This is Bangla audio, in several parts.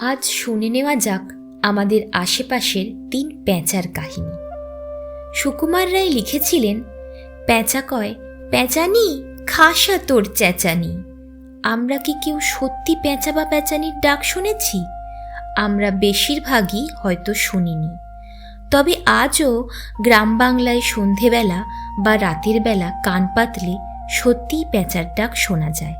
আজ শুনে নেওয়া যাক আমাদের আশেপাশের তিন প্যাঁচার কাহিনী। সুকুমার রায় লিখেছিলেন প্যাঁচা কয় প্যাঁচানি খাসা তোর চেঁচানি। আমরা কি কেউ সত্যি প্যাঁচা বা প্যাঁচানির ডাক শুনেছি? আমরা বেশিরভাগই হয়তো শুনিনি। তবে আজও গ্রাম বাংলায় সন্ধেবেলা বা রাতের বেলা কান পাতলে সত্যিই প্যাঁচার ডাক শোনা যায়।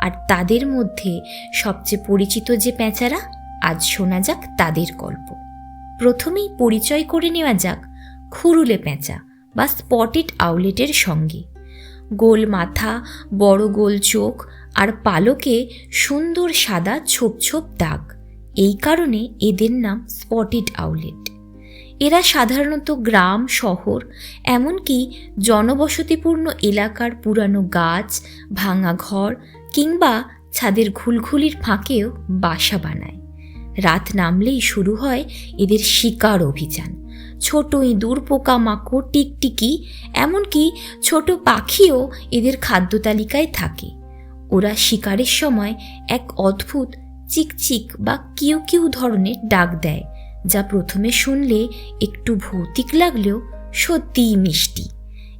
আর তাদের মধ্যে সবচেয়ে পরিচিত যে প্যাঁচারা আজ শোনা যাক তাদের গল্প। প্রথমেই পরিচয় করে নেওয়া যাক খুরুলে পেঁচা বা স্পটেড আউলেটের সঙ্গে। গোল মাথা, বড় গোল চোখ আর পালকে সুন্দর সাদা ছোপ ছোপ দাগ। এই কারণে এদের নাম স্পটেড আউলেট। এরা সাধারণত গ্রাম, শহর, এমনকি জনবসতিপূর্ণ এলাকার পুরানো গাছ, ভাঙা ঘর কিংবা ছাদের ঘুলঘুলির ফাঁকেও বাসা বানায়। রাত নামলেই শুরু হয় এদের শিকার অভিযান। ছোট ইঁদুর পোকামাকড়, টিকটিকি, এমনকি ছোট পাখিও এদের খাদ্য তালিকায় থাকে। ওরা শিকারের সময় এক অদ্ভুত, চিকচিক বা কিউ কিউ ধরনের ডাক দেয়, যা প্রথমে শুনলে একটু ভৌতিক লাগলেও সত্যিই মিষ্টি।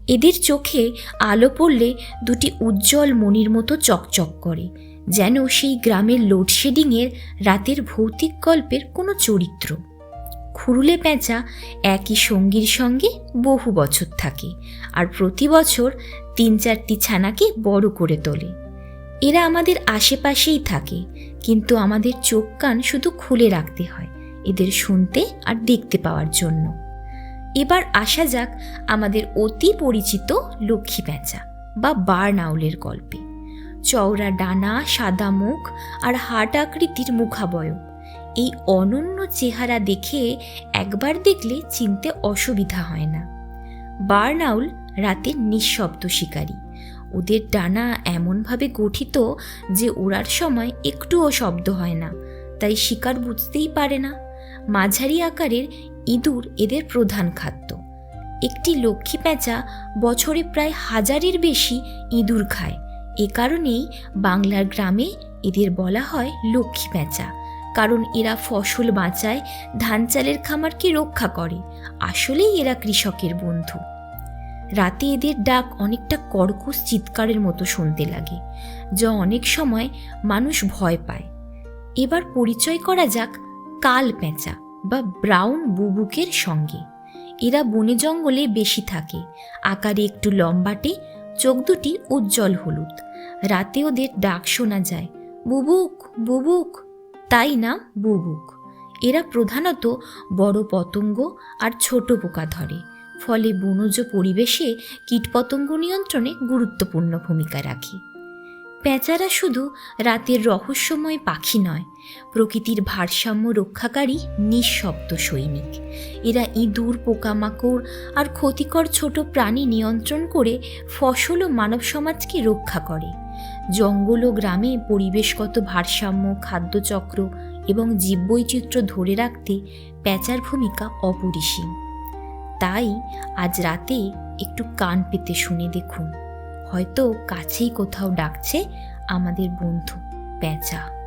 এদের চোখে আলো পড়লে দুটি উজ্জ্বল মনির মতো চকচক করে। যেন সেই গ্রামের লোডশেডিংয়ের রাতের ভৌতিক গল্পের কোনো চরিত্র। খুরুলে পেঁচা একই সঙ্গীর সঙ্গে বহু বছর থাকে আর প্রতি বছর তিন চারটি ছানাকে বড় করে তোলে। এরা আমাদের আশেপাশেই থাকে, কিন্তু আমাদের চোখ কান শুধু খুলে রাখতে হয় এদের শুনতে আর দেখতে পাওয়ার জন্য। এবার আসা যাক আমাদের অতি পরিচিত লক্ষ্মী পেঁচা বা বার্ন আউলের গল্পে। চওড়া ডানা, সাদা মুখ আর হাট আকৃতির মুখাবয়ব। এই অনন্য চেহারা দেখে একবার দেখলে চিনতে অসুবিধা হয় না। বার্নাউল রাতে নিঃশব্দ শিকারী। ওদের ডানা এমনভাবে গঠিত যে ওড়ার সময় একটুও শব্দ হয় না, তাই শিকার বুঝতেই পারে না। মাঝারি আকারের ইঁদুর এদের প্রধান খাদ্য। একটি লক্ষ্মী পেঁচা বছরে প্রায় হাজারের বেশি ইঁদুর খায়। এ কারণেই বাংলার গ্রামে এদের বলা হয় লক্ষ্মী পেঁচা কারণ এরা ফসল বাঁচায়, ধান চালের খামারকে রক্ষা করে। আসলেই এরা কৃষকের বন্ধু। রাতে এদের ডাক অনেকটা কর্কশ, চিৎকারের মতো শুনতে লাগে, যা অনেক সময় মানুষ ভয় পায়। এবার পরিচয় করা যাক কাল পেঁচা বা ব্রাউন বুবুকের সঙ্গে। এরা বনে জঙ্গলে বেশি থাকে, আকারে একটু লম্বাটে, চোখ দুটি উজ্জ্বল হলুদ। রাতে ওদের ডাক শোনা যায়। বুবুক বুবুক। তাই না, বুবুক? এরা প্রধানত বড় পতঙ্গ আর ছোট পোকা ধরে। ফলে বনজ পরিবেশে কীটপতঙ্গ নিয়ন্ত্রণে গুরুত্বপূর্ণ ভূমিকা রাখে। পেঁচারা শুধু রাতের রহস্যময় পাখি নয়, প্রকৃতির ভারসাম্য রক্ষাকারী নিঃশব্দ সৈনিক। এরা ইঁদুর, পোকামাকড় আর ক্ষতিকর ছোট প্রাণী নিয়ন্ত্রণ করে ফসল ও মানব সমাজকে রক্ষা করে। জঙ্গল ও গ্রামে পরিবেশগত ভারসাম্য, খাদ্যচক্র এবং জীববৈচিত্র্য ধরে রাখতে প্যাঁচার ভূমিকা অপরিসীম। তাই আজ রাতে একটু কান পেতে শুনে দেখুন। হয়তো কাছেই কোথাও ডাকছে আমাদের বন্ধু প্যাঁচা